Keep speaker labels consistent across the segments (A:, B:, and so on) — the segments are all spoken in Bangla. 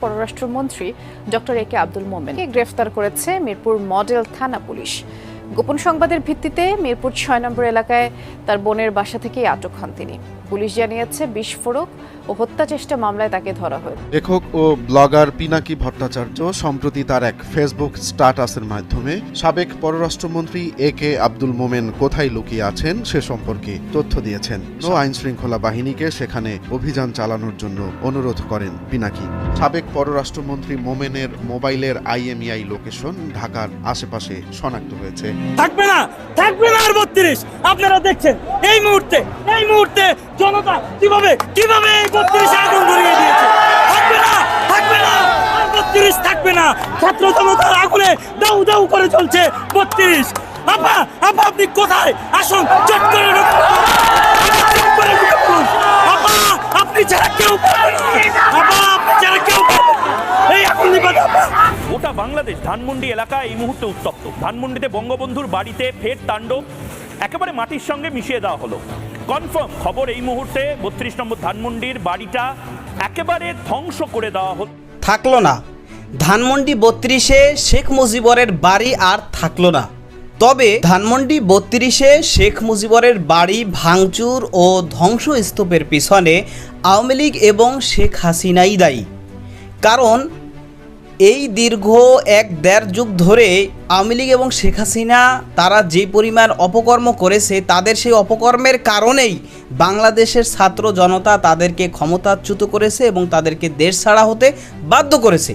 A: পররাষ্ট্রমন্ত্রী ডক্টর এ কে আব্দুল মোমেনকে গ্রেফতার করেছে মিরপুর মডেল থানা পুলিশ। গোপন সংবাদের ভিত্তিতে মিরপুর ছয় নম্বর এলাকায় তার বোনের বাসা থেকেই আটক হন তিনি। পুলিশ জানিয়েছে বিস্ফোরক ও হত্যা চেষ্টা মামলায় তাকে ধরা হয়।
B: লেখক ও ব্লগার পিনাকি ভট্টাচার্য সম্প্রতি তার এক ফেসবুক স্ট্যাটাসের মাধ্যমে সাবেক পররাষ্ট্রমন্ত্রী এ কে আব্দুল মোমেন কোথায় লুকিয়ে আছেন সে সম্পর্কে তথ্য দিয়েছেন। ও আইন শৃঙ্খলা বাহিনীকে সেখানে অভিযান চালানোর জন্য অনুরোধ করেন পিনাকি। সাবেক পররাষ্ট্রমন্ত্রী মোমেনের মোবাইলের আইএমইআই লোকেশন ঢাকার আশেপাশে শনাক্ত হয়েছে।
C: থাকবে না থাকবে না আর বত্রিশ। আপনারা দেখছেন এই মুহূর্তে এই মুহূর্তে জনতা কীভাবে কীভাবে বত্রিশ আগুন ধরিয়ে দিয়েছে? থাকবে না থাকবে না বত্রিশ থাকবে না। ছাত্র জনতার আগুনে দাউ দাউ করে চলছে বত্রিশ। আপা আপা, আপনি কোথায়? আসুন, চট করে
D: গোটা বাংলাদেশ, ধানমন্ডি এলাকা এই মুহূর্তে উত্তপ্ত। ধানমন্ডিতে বঙ্গবন্ধুর বাড়িতে ফের তাণ্ডব। একেবারে মাটির সঙ্গে মিশিয়ে দেওয়া হলো। কনফার্ম খবর এই মুহূর্তে বত্রিশ নম্বর ধানমন্ডির বাড়িটা একেবারে ধ্বংস করে দেওয়া হলো।
E: থাকল না। ধানমন্ডি বত্রিশে শেখ মুজিবরের বাড়ি আর থাকল না। তবে ধানমন্ডি বত্রিশে শেখ মুজিবরের বাড়ি ভাঙচুর ও ধ্বংসস্তূপের পিছনে আওয়ামী লীগ এবং শেখ হাসিনাই দায়ী। কারণ এই দীর্ঘ এক দেড় যুগ ধরে আওয়ামী লীগ এবং শেখ হাসিনা তারা যে পরিমাণ অপকর্ম করেছে, তাদের সেই অপকর্মের কারণেই বাংলাদেশের ছাত্র জনতা তাদেরকে ক্ষমতাচ্যুত করেছে এবং তাদেরকে দেশ ছাড়া হতে বাধ্য করেছে।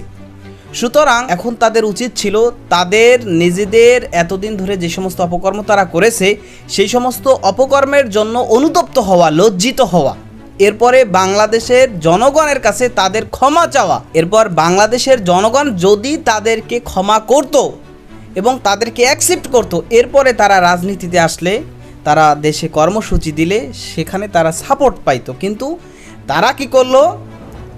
E: সুতরাং এখন তাদের উচিত ছিল তাদের নিজেদের এতদিন ধরে যে সমস্ত অপকর্ম তারা করেছে, সেই সমস্ত অপকর্মের জন্য অনুতপ্ত হওয়া, লজ্জিত হওয়া। এরপরে বাংলাদেশের জনগণের কাছে তাদের ক্ষমা চাওয়া। এরপর বাংলাদেশের জনগণ যদি তাদেরকে ক্ষমা করত এবং তাদেরকে অ্যাকসেপ্ট করত, এরপরে তারা রাজনীতিতে আসলে, তারা দেশে কর্মসূচি দিলে সেখানে তারা সাপোর্ট পাইতো। কিন্তু তারা কি করল?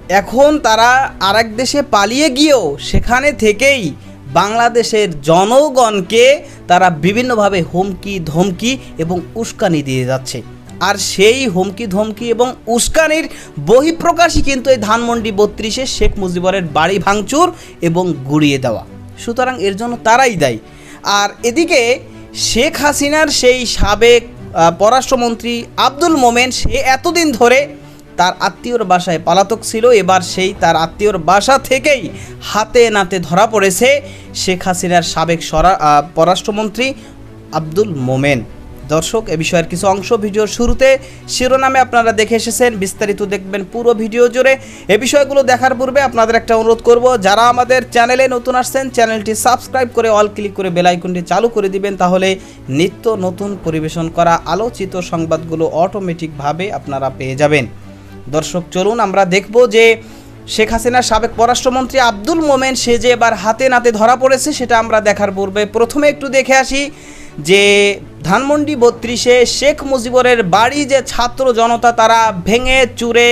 E: এখন তারা আরেক দেশে পালিয়ে গিয়েও সেখানে থেকেই বাংলাদেশের জনগণকে তারা বিভিন্নভাবে হুমকি, ধমকি এবং উস্কানি দিয়ে যাচ্ছে। আর সেই হুমকি ধমকি এবং উস্কানির বহিঃপ্রকাশই কিন্তু এই ধানমন্ডি বত্রিশে শেখ মুজিবরের বাড়ি ভাঙচুর এবং গুড়িয়ে দেওয়া। সুতরাং এর জন্য তারাই দায়ী। আর এদিকে শেখ হাসিনার সেই সাবেক পররাষ্ট্রমন্ত্রী আব্দুল মোমেন, সে এতদিন ধরে তার আত্মীয়র বাসায় পালাতক ছিল। এবার সেই তার আত্মীয়র বাসা থেকেই হাতে নাতে ধরা পড়েছে শেখ হাসিনার সাবেক পররাষ্ট্রমন্ত্রী আব্দুল মোমেন। দর্শক, এ বিষয়ের কিছু অংশ ভিডিওর শুরুতে শিরোনামে আপনারা দেখে এসেছেন, বিস্তারিত দেখবেন পুরো ভিডিও জুড়ে। এ বিষয়গুলো দেখার পূর্বে আপনাদের একটা অনুরোধ করব, যারা আমাদের চ্যানেলে নতুন আসছেন, চ্যানেলটি সাবস্ক্রাইব করে অল ক্লিক করে বেল আইকনটি চালু করে দিবেন, তাহলে নিত্য নতুন পরিবেশন করা আলোচিত সংবাদগুলো অটোমেটিকভাবে আপনারা পেয়ে যাবেন। দর্শক, চলুন আমরা দেখব যে শেখ হাসিনার সাবেক পররাষ্ট্রমন্ত্রী আব্দুল মোমেন, সে যে এবার হাতে নাতে ধরা পড়েছে, সেটা আমরা দেখার পূর্বে প্রথমে একটু দেখে আসি। যে ধানমন্ডি বত্রিশে শেখ মুজিবরের বাড়ি যে ছাত্র জনতা তারা ভেঙে চুরে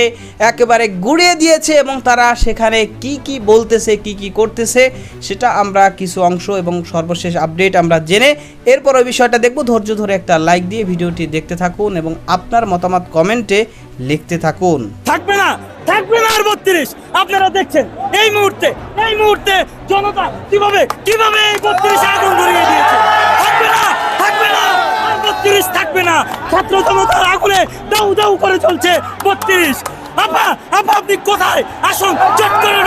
E: একেবারে গুড়িয়ে দিয়েছে এবং তারা সেখানে কি কি বলতেছে, কি কি করতেছে, সেটা আমরা কিছু অংশ এবং সর্বশেষ আপডেট আমরা জেনে এরপর ওই বিষয়টা দেখব। ধৈর্য ধরে একটা লাইক দিয়ে ভিডিওটি দেখতে থাকুন এবং আপনার মতামত কমেন্টে লিখতে থাকুন।
C: থাকবে না থাকবে না আর বত্রিশ। আপনারা দেখছেন, এই মুহূর্তে এই মুহূর্তে জনতা কীভাবে কীভাবে এই বত্রিশ আগুন ধরিয়ে দিয়েছে? থাকবে না বত্রিশ থাকবে না। ছাত্র জনতার আগুনে দাউ দাউ করে চলছে বত্রিশ। আপা আপা, আপনি কোথায়? আসুন, চট করে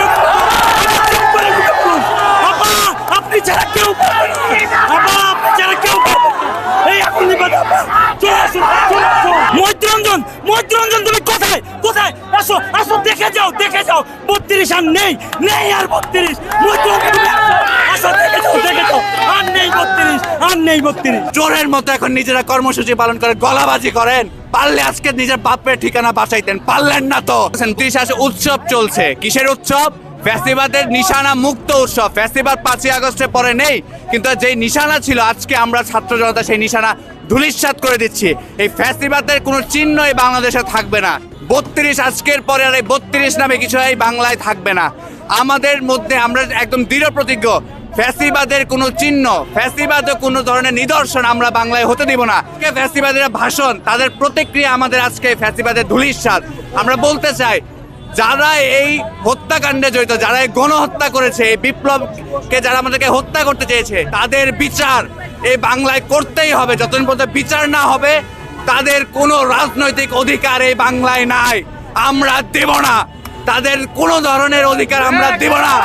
C: মৈত্রঞ্জন মৈত্রঞ্জন তুমি কোথায়? কোথায়? আসো আসো, দেখে যাও, দেখে বত্রিশ আর নেই নেই আর বত্রিশ। আর নেই বত্রিশ আর নেই বত্রিশ।
F: চোরের মতো এখন নিজেরা কর্মসূচি পালন করে গলাবাজি করেন। পারলে আজকে নিজের বাপের ঠিকানা বাঁচাইতেন পারলেন না তো। ত্রিশ উৎসব চলছে। কিসের উৎসব? ফ্যাসিবাদের নিশানা মুক্ত উৎসব। ফ্যাসিবাদ পাঁচই আগস্টের পরে নেই কিন্তু যেই নিশানা ছিল আজকে আমরা ছাত্র জনতা সেই নিশানা ধুলিস্বাত করে দিচ্ছি। এই ফ্যাসিবাদের কোনো চিহ্ন এই বাংলাদেশে থাকবে না। বত্রিশ আজকের পরে আর এই বত্রিশ নামে কিছু এই বাংলায় থাকবে না। আমাদের মধ্যে আমরা একদম দৃঢ় প্রতিজ্ঞ, ফ্যাসিবাদের কোনো চিহ্ন ফ্যাসিবাদের কোনো ধরনের নিদর্শন আমরা বাংলায় হতে দিব না। ফ্যাসিবাদের ভাষণ, তাদের প্রতিক্রিয়া আমাদের আজকে ফ্যাসিবাদের ধুলিস্বাদ আমরা বলতে চাই, যারা এই হত্যাকাণ্ডে জড়িত, যারা এই গণহত্যা করেছে, এই বিপ্লবকে যারা আমাদেরকে হত্যা করতে চেয়েছে, তাদের বিচার এই বাংলায় করতেই হবে। যতদিন পর্যন্ত বিচার না হবে তাদের কোনো রাজনৈতিক অধিকার এই বাংলায় নাই। আমরা দেব না। তাদের কোনো ধরনের অধিকার আমরা দেব না।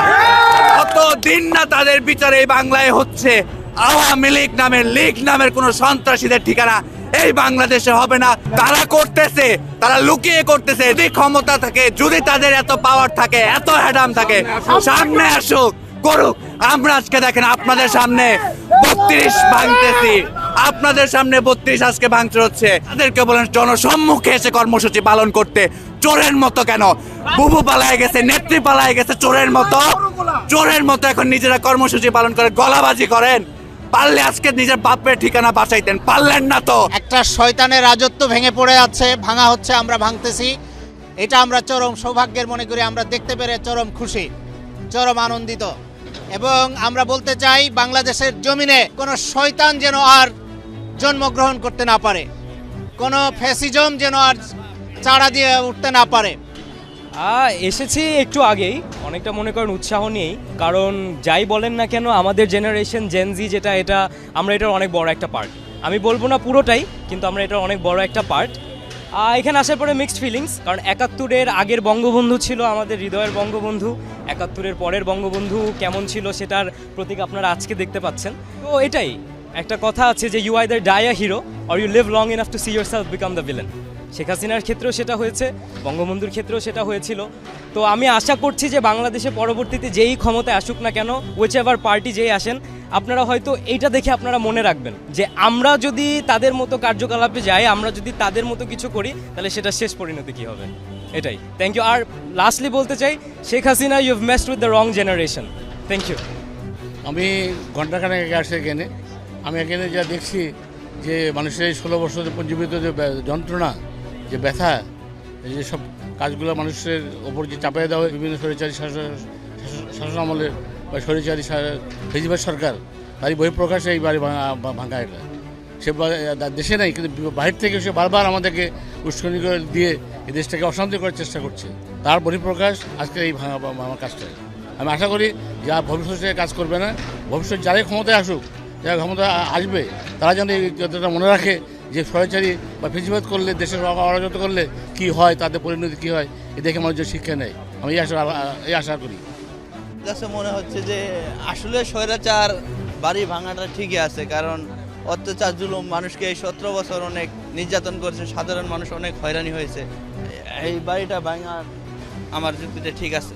F: কত দিন না তাদের বিচার এই বাংলায় হচ্ছে, আওয়ামী লীগ নামের লীগ নামের কোন সন্ত্রাসীদের ঠিকানা এই বাংলাদেশে হবে না। তারা করতেছে, তারা লুকিয়ে করতেছে। যদি ক্ষমতা থাকে, যদি তাদের এত পাওয়ার থাকে, এত হ্যাডাম থাকে, সামনে আসুক, করুক। আমরা আজকে দেখেন আপনাদের সামনে বত্রিশ ভাঙতেছি। আপনাদের সামনে বত্রিশ আজকে ভাঙচুর হচ্ছে। তাদেরকে বলেন, জনসম্মুখে এসে কর্মসূচি পালন করতে। চোরের মতো কেন? বুবু পালায় গেছে, নেত্রী পালায় গেছে, চোরের মতো। চোরের মতো এখন নিজেরা কর্মসূচি পালন করে, গলাবাজি করেন। পারলে আজকে নিজের বাপের ঠিকানা বাঁচাইতেন, পারলেন না তো।
G: একটা শয়তানের রাজত্ব ভেঙে পড়ে আছে, ভাঙা হচ্ছে, আমরা ভাঙতেছি। এটা আমরা চরম সৌভাগ্যের মনে করি, আমরা দেখতে পেরে চরম খুশি, চরম আনন্দিত। এবং আমরা বলতে চাই, বাংলাদেশের জমিনে কোনো শয়তান যেন আর জন্মগ্রহণ করতে না পারে। কোনো ফ্যাসিজম যেন আর চাড়া দিয়ে উঠতে না পারে।
H: এসেছি একটু আগেই, অনেকটা মনে করেন উৎসাহ নিয়েই, কারণ যাই বলেন না কেন, আমাদের জেনারেশন জেনজি যেটা, এটা আমরা এটার অনেক বড় একটা পার্ট আমি বলব না পুরোটাই, কিন্তু আমরা এটার অনেক বড় একটা পার্ট এখানে আসার পরে মিক্সড ফিলিংস কারণ একাত্তরের আগের বঙ্গবন্ধু ছিল আমাদের হৃদয়ের বঙ্গবন্ধু, একাত্তরের পরের বঙ্গবন্ধু কেমন ছিল সেটার প্রতীক আপনারা আজকে দেখতে পাচ্ছেন। তো এটাই একটা কথা আছে যে you either die a hero or you live long enough to see yourself become the villain Sheikh হাসিনার ক্ষেত্রেও সেটা হয়েছে, বঙ্গবন্ধুর ক্ষেত্রেও সেটা হয়েছিল। তো আমি আশা করছি যে বাংলাদেশে পরবর্তীতে যেই ক্ষমতায় আসুক না কেন উইচ এভার পার্টি যেই আসেন, আপনারা হয়তো এইটা দেখে আপনারা মনে রাখবেন যে আমরা যদি তাদের মতো কার্যকলাপে যাই, আমরা যদি তাদের মতো কিছু করি, তাহলে সেটা শেষ পরিণতি কী হবে? এটাই। থ্যাংক ইউ আর লাস্টলি বলতে চাই, Sheikh Hasina you have messed with the wrong generation thank you
I: আমি ঘন্টাখানেক আগে আসছি এখানে। আমি এখানে যা দেখছি যে মানুষের এই ষোলো বছর পঞ্জীবিত যে যন্ত্রণা, যে ব্যথা যে সব কাজগুলো মানুষের ওপর যে চাপিয়ে দেওয়া হয়, বিভিন্ন স্বৈরাচারী শাসন আমলের বা স্বৈরাচারী সা- সরকার, তারই বহিঃপ্রকাশে এই বাড়ি ভাঙা এটা। সে দেশে নেই, কিন্তু বাইরে থেকে সে বারবার আমাদেরকে উস্কানি করে দিয়ে এই দেশটাকে অশান্তি করার চেষ্টা করছে। তার বহিঃপ্রকাশ আজকে এই ভাঙা কাজটা আমি আশা করি যা ভবিষ্যতে কাজ করবে না, ভবিষ্যৎ যারাই ক্ষমতায় আসুক যারা ক্ষমতা আসবে, তারা যেন এই কথাটা মনে রাখে যে স্বৈরাচারী বা ফেসিবাদ করলে, দেশের অরাজত করলে কি হয়, তাদের পরিণতি কি হয়, এ দেখে মানুষের শিক্ষা নেয়। আমি এই আশা এই আশা করি।
J: কাছে মনে হচ্ছে যে আসলে স্বৈরাচার বাড়ি ভাঙাটা ঠিকই আছে, কারণ অত্যাচার, জুলুম, মানুষকে এই সতেরো বছর অনেক নির্যাতন করেছে, সাধারণ মানুষ অনেক হয়রানি হয়েছে। এই বাড়িটা ভাঙা আমার যুক্তিতে ঠিক আছে।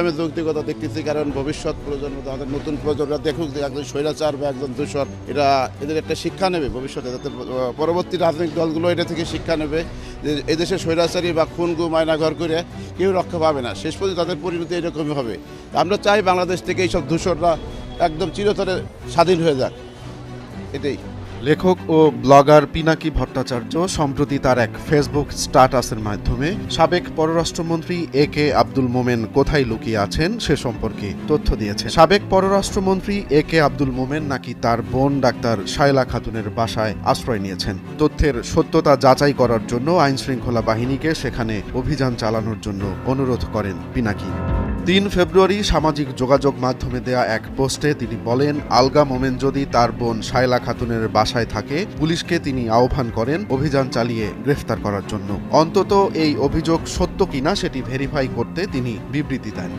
K: আমি যৌক্তিকতা দেখতেছি, কারণ ভবিষ্যৎ প্রজন্ম আমাদের নতুন প্রজন্মরা দেখুক যে একজন স্বৈরাচার বা একজন দূষর এটা এদের একটা শিক্ষা নেবে ভবিষ্যতে যাতে পরবর্তী রাজনৈতিক দলগুলো এটা থেকে শিক্ষা নেবে যে এদেশে স্বৈরাচারী বা খুন গু মায়না ঘর করে কেউ রক্ষা পাবে না। শেষ পর্যন্ত তাদের পরিণতি এরকমই হবে। আমরা চাই বাংলাদেশ থেকে এইসব দূষররা একদম চিরতরে স্বাধীন হয়ে যাক। এটাই।
B: লেখক ও ব্লগার পিনাকি ভট্টাচার্য সম্প্রতি তার এক ফেসবুক স্ট্যাটাসের মাধ্যমে সাবেক পররাষ্ট্রমন্ত্রী এ কে আব্দুল মোমেন কোথায় লুকিয়ে আছেন সে সম্পর্কে তথ্য দিয়েছেন। সাবেক পররাষ্ট্রমন্ত্রী এ কে আব্দুল মোমেন নাকি তার বোন ডাক্তার শায়লা খাতুনের বাসায় আশ্রয় নিয়েছেন? তথ্যের সত্যতা যাচাই করার জন্য আইনশৃঙ্খলা বাহিনীকে সেখানে অভিযান চালানোর জন্য অনুরোধ করেন পিনাকি। তিন ফেব্রুয়ারি সামাজিক যোগাযোগ মাধ্যমে দেয়া এক পোস্টে তিনি বলেন, আলগা মোমেন যদি তার বোন শায়লা খাতুনের বাসায় থাকে, পুলিশকে তিনি আহ্বান করেন অভিযান চালিয়ে গ্রেফতার করার জন্য। অন্তত এই অভিযোগ সত্য কিনা সেটি ভেরিফাই করতে তিনি বিবৃতি দেন।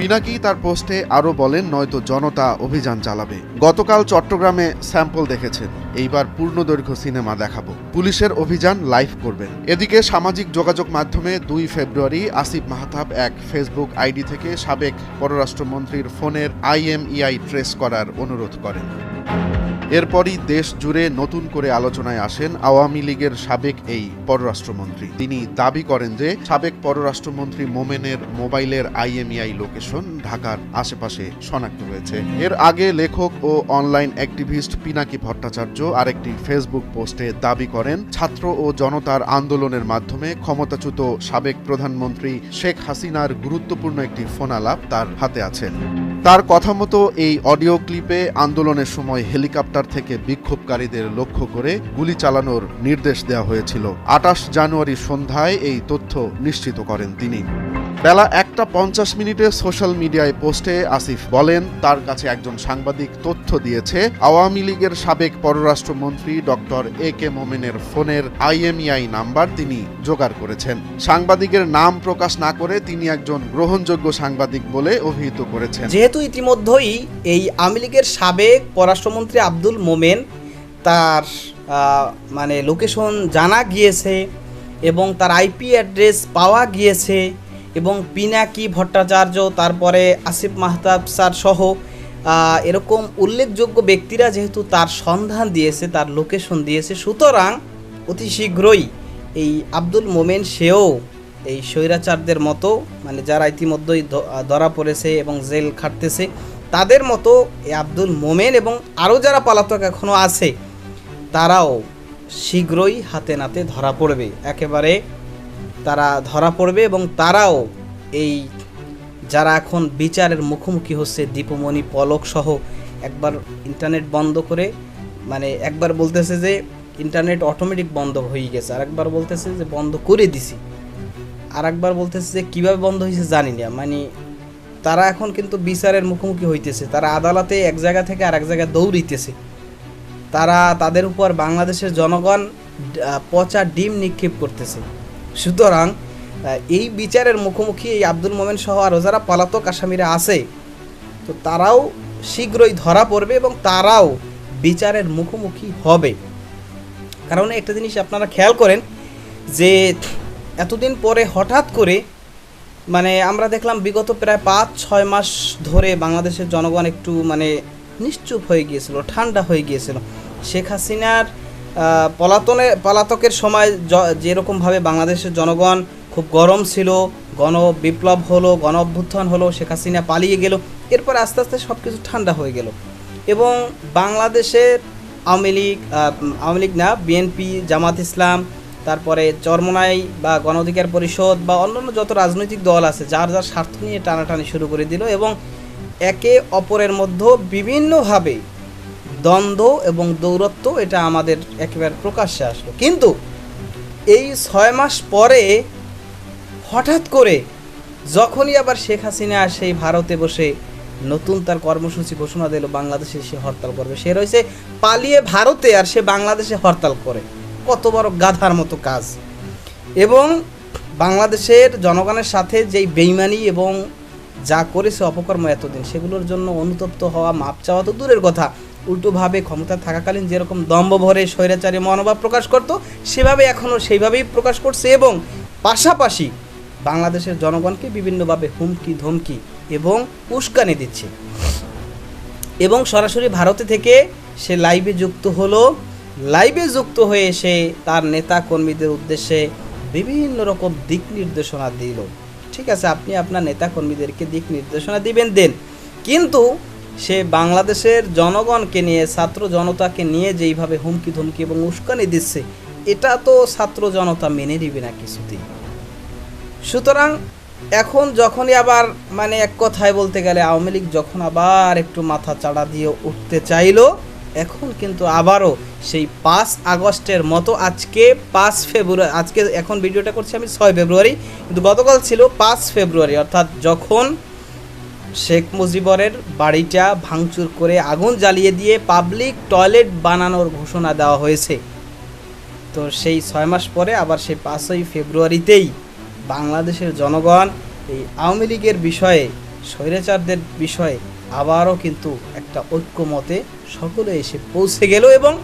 B: পিনাকি তার পোস্টে আরও বলেন, নয়তো জনতা অভিযান চালাবে। গতকাল চট্টগ্রামে স্যাম্পল দেখেছেন। এইবার পূর্ণদৈর্ঘ্য সিনেমা দেখাবো। পুলিশের অভিযান লাইভ করবেন। এদিকে সামাজিক যোগাযোগ মাধ্যমে দুই ফেব্রুয়ারি আসিফ মাহতাব এক ফেসবুক আইডি থেকে সাবেক পররাষ্ট্রমন্ত্রীর ফোনের আইএমইআই ট্রেস করার অনুরোধ করেন। এরপরই দেশ জুড়ে নতুন করে আলোচনায় আসেন আওয়ামী লীগের সাবেক এই পররাষ্ট্রমন্ত্রী। তিনি দাবি করেন যে, সাবেক পররাষ্ট্রমন্ত্রী মোমেনের মোবাইলের আইএমইআই লোকেশন ঢাকার আশেপাশে শনাক্ত হয়েছে। এর আগে লেখক ও অনলাইন অ্যাক্টিভিস্ট পিনাকি ভট্টাচার্য আরেকটি ফেসবুক পোস্টে দাবি করেন, ছাত্র ও জনতার আন্দোলনের মাধ্যমে ক্ষমতাচ্যুত সাবেক প্রধানমন্ত্রী শেখ হাসিনার গুরুত্বপূর্ণ একটি ফোনালাপ তার হাতে আছে। তার কথা মতো এই অডিও ক্লিপে আন্দোলনের সময় হেলিকপ্টার থেকে বিক্ষোভকারীদের লক্ষ্য করে গুলি চালানোর নির্দেশ দেওয়া হয়েছিল। আটাশ জানুয়ারি সন্ধ্যায় এই তথ্য নিশ্চিত করেন তিনি। বেলা একটা পঞ্চাশ মিনিটে সোশ্যাল মিডিয়ায় পোস্টে আসিফ বলেন, তার কাছে একজন সাংবাদিক তথ্য দিয়েছে, আওয়ামী লীগের সাবেক পররাষ্ট্রমন্ত্রী ডক্টর এ কে মোমেনের ফোনের আইএমইআই নাম্বার তিনি জোগাড় করেছেন। সাংবাদিকের নাম প্রকাশ না করে তিনি একজন গ্রহণযোগ্য সাংবাদিক বলে অভিহিত করেছেন।
E: যেহেতু ইতিমধ্যেই এই আওয়ামী লীগের সাবেক পররাষ্ট্রমন্ত্রী আব্দুল মোমেন তার মানে লোকেশন জানা গিয়েছে এবং তার আইপি অ্যাড্রেস পাওয়া গিয়েছে এবং পিনাকি ভট্টাচার্য, তারপরে আসিফ মাহতাব স্যার সহ এরকম উল্লেখযোগ্য ব্যক্তিরা যেহেতু তার সন্ধান দিয়েছে, তার লোকেশন দিয়েছে, সুতরাং অতি শীঘ্রই এই আব্দুল মোমেন সেও এই স্বৈরাচারদের মতো মানে যারা ইতিমধ্যেই ধরা পড়েছে এবং জেল খাটতেছে, তাদের মতো এই আব্দুল মোমেন এবং আরও যারা পলাতক এখনও আছে, তারাও শীঘ্রই হাতে নাতে ধরা পড়বে। একেবারে তারা ধরা পড়বে এবং তারাও এই যারা এখন বিচারের মুখোমুখি হচ্ছে, দীপমণি, পলক সহ একবার ইন্টারনেট বন্ধ করে মানে একবার বলতেছে যে ইন্টারনেট অটোমেটিক বন্ধ হয়ে গেছে আর একবার বলতেছে যে বন্ধ করে দিছি। আর একবার বলতেছে যে কীভাবে বন্ধ হয়েছে জানি না মানে তারা এখন কিন্তু বিচারের মুখোমুখি হইতেছে। তারা আদালতে এক জায়গা থেকে আর এক জায়গায় দৌড়িতেছে তারা তাদের উপর বাংলাদেশের জনগণ পচা ডিম নিক্ষেপ করতেছে। সুতরাং এই বিচারের মুখোমুখি এই আব্দুল মোমেন সহ আরও যারা পলাতক আসামিরা আছে, তো তারাও শীঘ্রই ধরা পড়বে এবং তারাও বিচারের মুখোমুখি হবে। কারণ একটা জিনিস আপনারা খেয়াল করেন যে এতদিন পরে হঠাৎ করে মানে আমরা দেখলাম বিগত প্রায় পাঁচ, ছয় মাস ধরে বাংলাদেশের জনগণ একটু মানে নিশ্চুপ হয়ে গিয়েছিল, ঠান্ডা হয়ে গিয়েছিল। শেখ হাসিনার পলাতনে পলাতকের সময় যেরকমভাবে বাংলাদেশের জনগণ খুব গরম ছিল, গণ বিপ্লব হলো, গণ অভ্যুত্থান হলো, শেখ হাসিনা পালিয়ে গেল, এরপর আস্তে আস্তে সব কিছু ঠান্ডা হয়ে গেল। এবং বাংলাদেশের আওয়ামী লীগ আওয়ামী লীগ না বিএনপি জামাত ইসলাম, তারপরে চরমনাই বা গণ অধিকার পরিষদ বা অন্যান্য যত রাজনৈতিক দল আছে, যার যার স্বার্থ নিয়ে টানাটানি শুরু করে দিল এবং একে অপরের মধ্যে বিভিন্নভাবে দ্বন্দ্ব এবং দৌরত্ব এটা আমাদের একেবারে প্রকাশ্যে আসলো। কিন্তু এই ছয় মাস পরে হঠাৎ করে যখনই আবার শেখ হাসিনা সেই ভারতে বসে নতুন তার কর্মসূচি ঘোষণা দিল, বাংলাদেশে সে হরতাল করবে। সে রয়েছে পালিয়ে ভারতে আর সে বাংলাদেশে হরতাল করে। কত বড় গাধার মতো কাজ। এবং বাংলাদেশের জনগণের সাথে যেই বেইমানি এবং যা করেছে অপকর্ম এতদিন, সেগুলোর জন্য অনুতপ্ত হওয়া, মাপ চাওয়া তো দূরের কথা। উল্টোভাবে ক্ষমতা থাকাকালীন যেরকম দম্ভ ভরে স্বৈরাচারী মনোভাব প্রকাশ করত, সেভাবে এখনও সেইভাবেই প্রকাশ করছে এবং পাশাপাশি বাংলাদেশের জনগণকে বিভিন্নভাবে হুমকি, ধমকি এবং উস্কানি দিচ্ছে। এবং সরাসরি ভারতে থেকে সে লাইভে যুক্ত হলো। লাইভে যুক্ত হয়ে সে তার নেতা কর্মীদের উদ্দেশ্যে বিভিন্ন রকম দিক নির্দেশনা দিল। ঠিক আছে, আপনি আপনার নেতা কর্মীদেরকে দিক নির্দেশনা দিবেন, দেন। কিন্তু সে বাংলাদেশের জনগণকে নিয়ে, ছাত্র জনতাকে নিয়ে যেইভাবে হুমকি ধমকি এবং উস্কানি দিচ্ছে, এটা তো ছাত্র জনতা মেনে নিবে না কিছুতেই। সুতরাং এখন যখনই আবার মানে এক কথায় বলতে গেলে আওয়ামী লীগ যখন আবার একটু মাথা চাড়া দিয়ে উঠতে চাইলো, এখন কিন্তু আবারও সেই পাঁচ আগস্টের মতো আজকে পাঁচ ফেব্রুয়ারি, আজকে এখন ভিডিওটা করছি আমি ছয় ফেব্রুয়ারি, কিন্তু গতকাল ছিল পাঁচ ফেব্রুয়ারি, অর্থাৎ যখন শেখ মুজিবরের বাড়িটা ভাঙচুর করে আগুন জ্বালিয়ে দিয়ে পাবলিক টয়লেট বানানোর ঘোষণা দেওয়া হয়েছে। তো সেই ছয় মাস পরে আবার সেই পাঁচই ফেব্রুয়ারিতেই বাংলাদেশের জনগণ এই আওয়ামী লীগের বিষয়ে, স্বৈরাচারদের বিষয়ে আবারও কিন্তু একটা ঐক্যমতে সকলে এসে পৌঁছে গেল এবং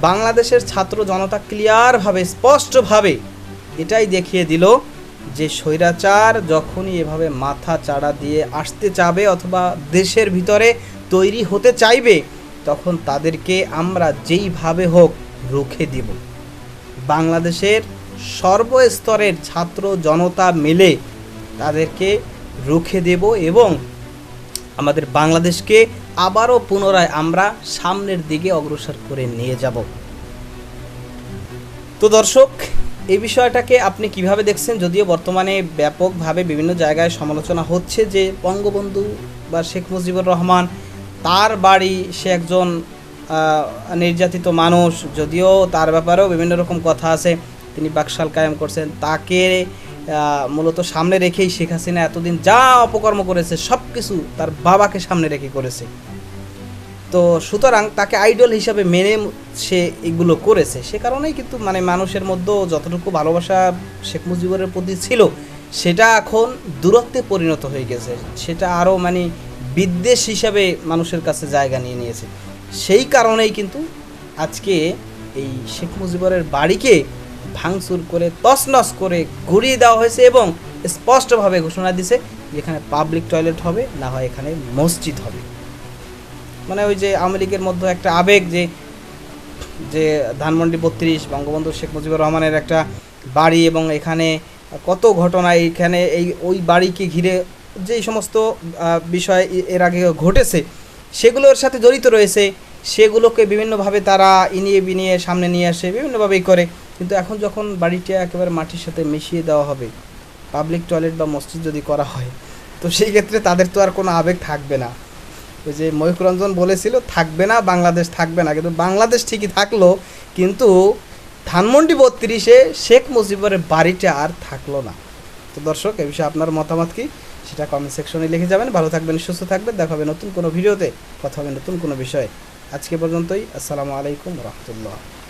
E: বাংলাদেশের ছাত্র জনতা ক্লিয়ারভাবে স্পষ্টভাবে এটাই দেখিয়ে দিল যে স্বৈরাচার যখনই এভাবে মাথা চাড়া দিয়ে আসতে চাবে অথবা দেশের ভিতরে তৈরি হতে চাইবে, তখন তাদেরকে আমরা যেইভাবে হোক রুখে দিব। বাংলাদেশের সর্বস্তরের ছাত্র জনতা মিলে তাদেরকে রুখে দেব এবং আমাদের বাংলাদেশকে আবারও পুনরায় আমরা সামনের দিকে অগ্রসর করে নিয়ে যাব। তো দর্শক এই বিষয়টাকে আপনি কীভাবে দেখছেন? যদিও বর্তমানে ব্যাপকভাবে বিভিন্ন জায়গায় সমালোচনা হচ্ছে যে বঙ্গবন্ধু বা শেখ মুজিবুর রহমান, তার বাড়ি সে একজন নির্যাতিত মানুষ। যদিও তার ব্যাপারেও বিভিন্ন রকম কথা আছে। তিনি বাকশাল কায়েম করছেন। তাকে মূলত সামনে রেখেই শেখ হাসিনা এতদিন যা অপকর্ম করেছে সব কিছু তার বাবাকে সামনে রেখে করেছে। তো সুতরাং তাকে আইডল হিসাবে মেনে সে এগুলো করেছে। সে কারণেই কিন্তু মানে মানুষের মধ্যেও যতটুকু ভালোবাসা শেখ মুজিবুরের প্রতি ছিল, সেটা এখন দূরত্বে পরিণত হয়ে গেছে। সেটা আরও মানে বিদ্বেষ হিসাবে মানুষের কাছে জায়গা নিয়ে নিয়েছে। সেই কারণেই কিন্তু আজকে এই শেখ মুজিবুরের বাড়িকে ভাঙচুর করে, তছনছ করে ঘুরিয়ে দেওয়া হয়েছে এবং স্পষ্টভাবে ঘোষণা দিছে, যেখানে পাবলিক টয়লেট হবে, না হয় এখানে মসজিদ হবে। মানে ওই যে আওয়ামী লীগের মধ্যে একটা আবেগ যে যে ধানমন্ডি বত্রিশ, বঙ্গবন্ধু শেখ মুজিবুর রহমানের একটা বাড়ি এবং এখানে কত ঘটনা, এইখানে এই, ওই বাড়িকে ঘিরে যে সমস্ত বিষয় এর আগে ঘটেছে, সেগুলোর সাথে জড়িত রয়েছে, সেগুলোকে বিভিন্নভাবে তারা ইনিয়ে বিনিয়ে সামনে নিয়ে আসে, বিভিন্নভাবেই করে। কিন্তু এখন যখন বাড়িটা একেবারে মাটির সাথে মিশিয়ে দেওয়া হবে পাবলিক টয়লেট বা মসজিদ যদি করা হয়, তো সেই ক্ষেত্রে তাদের তো আর কোনো আবেগ থাকবে না। ওই যে মহিকরঞ্জন রঞ্জন বলেছিল, থাকবে না, বাংলাদেশ থাকবে না। কিন্তু বাংলাদেশ ঠিকই থাকল, কিন্তু ধানমন্ডি বত্রিশে শেখ মুজিবের বাড়িটা আর থাকল না। তো দর্শক, এ বিষয়ে আপনার মতামত কি? সেটা কমেন্ট সেকশনে লিখে যাবেন। ভালো থাকবেন, সুস্থ থাকবেন। দেখা হবে নতুন কোনো ভিডিওতে। কথা হবে নতুন কোনো বিষয়ে। আজকে পর্যন্তই। আসসালামু আলাইকুম রহমতুল্লাহ।